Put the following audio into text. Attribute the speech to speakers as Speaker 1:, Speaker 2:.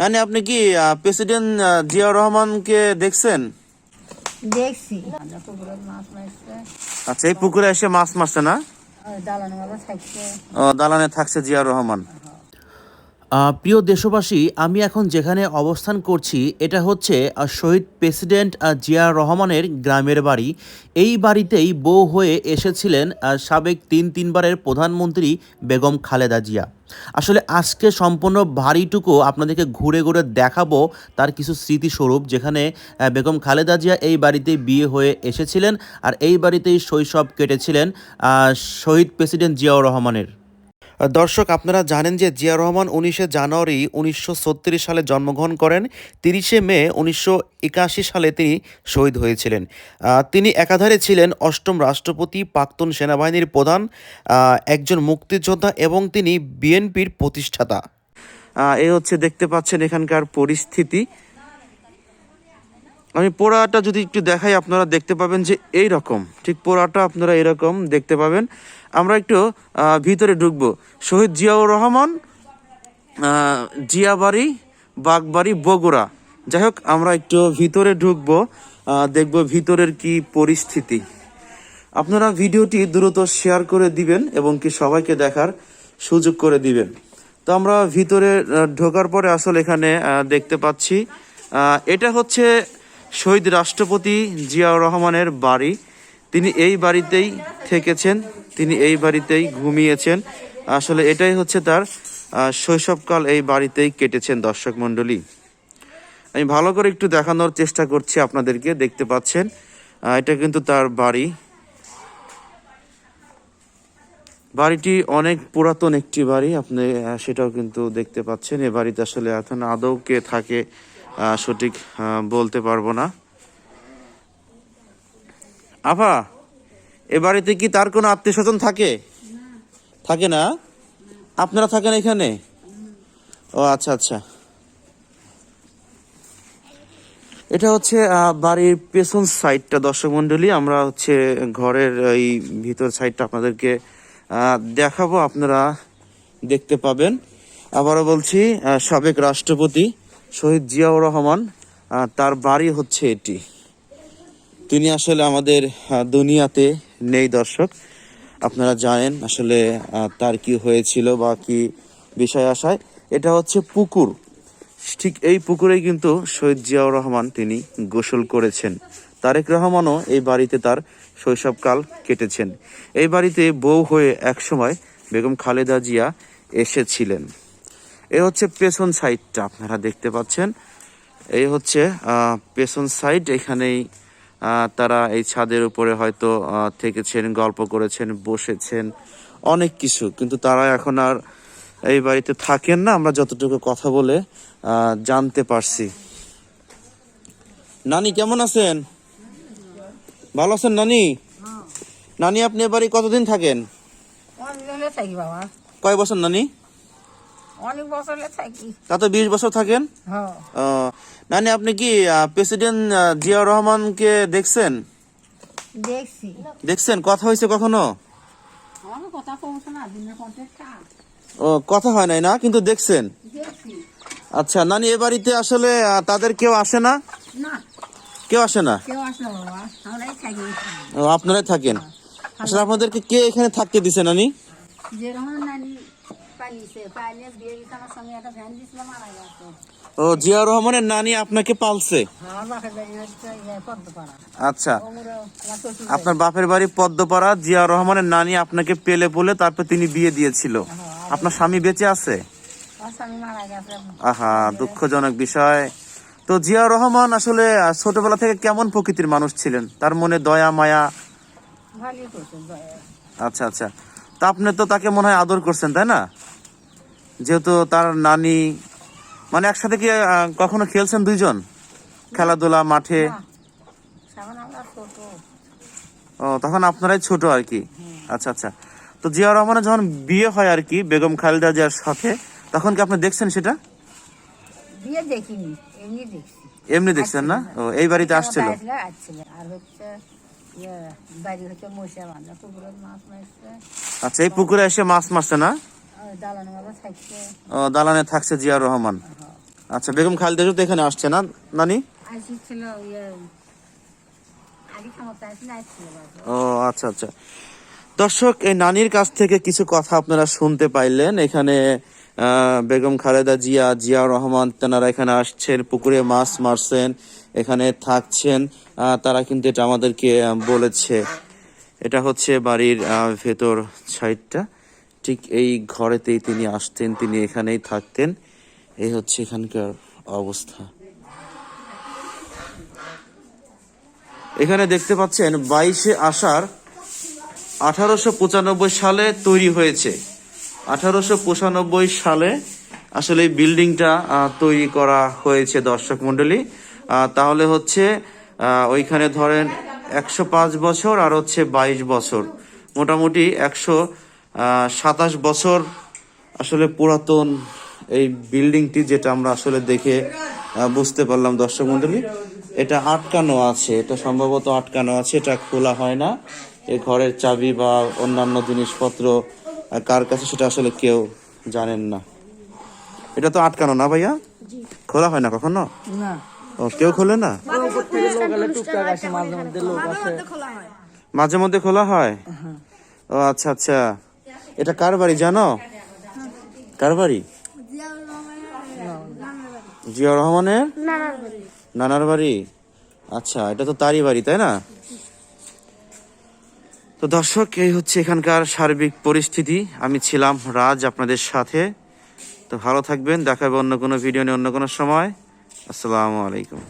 Speaker 1: নানি আপনি কি প্রেসিডেন্ট জিয়াউর রহমানকে দেখছেন?
Speaker 2: দেখছি।
Speaker 1: আচ্ছা এই পুকুরে এসে মাছ মারছে না?
Speaker 2: দালান থাকছে
Speaker 1: জিয়া রহমান।
Speaker 3: প্রিয় দেশবাসী, আমি এখন যেখানে অবস্থান করছি, এটা হচ্ছে শহীদ প্রেসিডেন্ট জিয়া রহমানের গ্রামের বাড়ি। এই বাড়িতেই বউ হয়ে এসেছিলেন সাবেক তিন তিনবারের প্রধানমন্ত্রী বেগম খালেদা জিয়া। আসলে আজকে সম্পূর্ণ বাড়িটুকু আপনাদেরকে ঘুরে ঘুরে দেখাবো, তার কিছু স্মৃতিস্বরূপ, যেখানে বেগম খালেদা জিয়া এই বাড়িতেই বিয়ে হয়ে এসেছিলেন, আর এই বাড়িতেই শৈশব কেটেছিলেন শহীদ প্রেসিডেন্ট জিয়াউর রহমানের। দর্শক, আপনারা জানেন যে জিয়া রহমান উনিশে জানুয়ারি উনিশশো সালে জন্মগ্রহণ করেন, তিরিশে মে উনিশশো একাশি সালে তিনি শহীদ হয়েছিলেন। তিনি একাধারে ছিলেন অষ্টম রাষ্ট্রপতি, প্রাক্তন সেনাবাহিনীর প্রধান একজন মুক্তিযোদ্ধা এবং তিনি বিএনপির প্রতিষ্ঠাতা।
Speaker 1: এ হচ্ছে দেখতে পাচ্ছেন এখানকার পরিস্থিতি। আমি পোড়াটা যদি একটু দেখাই, আপনারা দেখতে পাবেন যে এই রকম ঠিক পোড়াটা আপনারা এরকম দেখতে পাবেন। আমরা একটু ভিতরে ঢুকবো। শহীদ জিয়াউর রহমান জিয়াবাড়ি, বাগবাড়ি, বগুড়া। যাই হোক, আমরা একটু ভিতরে ঢুকবো দেখব ভিতরের কি পরিস্থিতি। আপনারা ভিডিওটি দ্রুত শেয়ার করে দিবেন এবং কি সবাইকে দেখার সুযোগ করে দিবেন। তো আমরা ভিতরে ঢোকার পরে আসলে এখানে দেখতে পাচ্ছি। এটা হচ্ছে শহীদ রাষ্ট্রপতি জিয়াউর রহমানের বাড়ি। তিনি এই বাড়িতেই থেকেছেন, তিনি এই বাড়িতেই ঘুমিয়েছেন। আসলে এটাই হচ্ছে তার শৈশবকাল এই বাড়িতেই কেটেছেন দর্শক মণ্ডলী। আমি ভালো করে একটু দেখানোর চেষ্টা করছি আপনাদেরকে, দেখতে পাচ্ছেন এটা কিন্তু তার বাড়ি। বাড়িটি অনেক পুরাতন একটি বাড়ি, আপনি সেটাও কিন্তু দেখতে পাচ্ছেন। এ বাড়িতে আসলে এখন আদৌ কে থাকে সঠিক বলতে পারব না। আফা, এ বাড়িতে কি তার কোনো আত্মীয় স্বজন থাকে? থাকে না? আপনারা থাকেন এখানে? ও আচ্ছা আচ্ছা। এটা হচ্ছে বাড়ির পেছন সাইডটা, দর্শক মন্ডলী আমরা হচ্ছে ঘরের এই ভিতর সাইডটা আপনাদেরকে দেখাবো। আপনারা দেখতে পাবেন। আবারও বলছি সাবেক রাষ্ট্রপতি শহীদ জিয়াউর রহমান তার বাড়ি হচ্ছে এটি। তিনি আসলে আমাদের দুনিয়াতে নেই দর্শক। আপনারা জানেন আসলে তার কি হয়েছিল বা কি বিষয় আসায় এটা হচ্ছে পুকুর। ঠিক এই পুকুরেই কিন্তু শহীদ জিয়াউর রহমান তিনি গোসল করেছেন। তারেক রহমানও এই বাড়িতে তার শৈশবকাল কেটেছেন। এই বাড়িতে বউ হয়ে একসময় বেগম খালেদা জিয়া এসেছিলেন। এ হচ্ছে পেছন সাইডটা আপনারা দেখতে পাচ্ছেন। এই হচ্ছে পেছন সাইড এখানেই তারা এই ছাদের উপরে হয়তো থেকেছেন গল্প করেছেন বসেছেন অনেক কিছু। কিন্তু তারা এখন আর এই বাড়িতে থাকেন না আমরা যতটুকু কথা বলে জানতে পারছি। নানি কেমন আছেন? ভালো আছেন নানি? নানি আপনি এ বাড়ি কতদিন থাকেন? কয় বছর নানি?
Speaker 2: অনেক বছরে থাকি।
Speaker 1: তা তো বিশ বছর থাকেন?
Speaker 2: হ্যাঁ।
Speaker 1: ও, নানি আপনি কি প্রেসিডেন্ট জিয়াউর রহমানকে দেখছেন?
Speaker 2: দেখছি।
Speaker 1: দেখছেন? কথা হয়েছে কখনো? ও কথা হয় নাই না কিন্তু দেখছেন? আচ্ছা নানি এ বাড়িতে আসলে তাদের কেউ আসে না? কেউ আসে না? ও, আপনারাই থাকেন? আসলে আপনাদেরকে কে এখানে থাকতে দিছে নানি। ও জিয়াউর রহমানের নানি আপনাকে পালছে?
Speaker 2: পদ্মপাড়া।
Speaker 1: আচ্ছা। আপনার বাপের বাড়ি পদ্মপাড়া জিয়াউর রহমানের নানি আপনাকে পেলে বলে তারপর তিনি বিয়ে দিয়েছিল। আপনার স্বামী বেঁচে আছে? আহা দুঃখজনক বিষয়। তো জিয়াউর রহমান আসলে ছোটবেলা থেকে কেমন প্রকৃতির মানুষ ছিলেন? তার মনে দয়া মায়া। আচ্ছা আচ্ছা। তা আপনি তো তাকে মনে হয় আদর করছেন তাই না? যেহেতু তার নানি মানে একসাথে কি কখনো খেলছেন দুইজন? খেলাধুলা মাঠে? ও তখন আপনারাই ছোট আর কি? আচ্ছা আচ্ছা। তো জিয়াউর রহমানের যখন বিয়ে হয় আর কি বেগম খালেদা জিয়ার সাথে তখন কি আপনি দেখছেন সেটা?
Speaker 2: বিয়ে দেখিনি এমনি দেখছি।
Speaker 1: এমনি দেখছেন না? ও এই বাড়িতে আসছিল?
Speaker 2: আমার বাড়িতে আসছিল। আর হচ্ছে ইয়ে বাড়ি হচ্ছে মশা বাঁধা পুকুরের মাছ মারছে।
Speaker 1: আচ্ছা এই পুকুরে এসে মাছ মারছে না?
Speaker 2: দালান থাকছে।
Speaker 1: ও দালানে থাকছে জিয়াউর রহমান। আচ্ছা বেগম খালেদা জিয়া তো এখানে আসছে না নানি?
Speaker 2: ইয়ে।
Speaker 1: ও আচ্ছা আচ্ছা। দর্শক এই নানির কাছ থেকে কিছু কথা আপনারা শুনতে পাইলেন। এখানে বেগম খালেদা জিয়া জিয়া রহমান তেনারা এখানে আসছেন পুকুরে মাছ মারছেন এখানে থাকছেন। তারা কিন্তু এটা আমাদেরকে বলেছে। এটা হচ্ছে বাড়ির ভেতর সাইডটা। ঠিক এই ঘরেতেই তিনি আসতেন, তিনি এখানেই থাকতেন। এই হচ্ছে এখানকার অবস্থা। এখানে দেখতে পাচ্ছেন, বাইশে আষাঢ় আঠারোশো পঁচানব্বই সালে তৈরি হয়েছে। আঠারোশো পঁচানব্বই সালে আসলে এই বিল্ডিংটা তৈরি করা হয়েছে দর্শক মন্ডলী তাহলে হচ্ছে ওইখানে ধরেন একশো পাঁচ বছর আর হচ্ছে বাইশ বছর। মোটামুটি একশো সাতাশ বছর আসলে পুরাতন এই বিল্ডিংটি যেটা আমরা আসলে দেখে বুঝতে পারলাম দর্শক মন্ডলী। এটা আটকানো আছে এটা সম্ভবত আটকানো আছে এটা খোলা হয় না। এই ঘরের চাবি বা অন্যান্য জিনিসপত্র কার কাছে সেটা আসলে কেউ জানেন না। এটা তো আটকানো না ভাইয়া? খোলা হয় না কখনো?
Speaker 2: না।
Speaker 1: ও কেউ খোলে না? মাঝে মধ্যে খোলা হয়। ও আচ্ছা আচ্ছা। এটা কার বাড়ি জানো? কার বাড়ি? জিয়া রহমানের? নানার বাড়ি। আচ্ছা এটা তো তারই বাড়ি, তাই না? তো দর্শক, এই হচ্ছে এখানকার সার্বিক পরিস্থিতি। আমি ছিলাম রাজ আপনাদের সাথে। তো ভালো থাকবেন, দেখাবে অন্য কোনো ভিডিও নিয়ে অন্য কোনো সময়। আসসালামু আলাইকুম।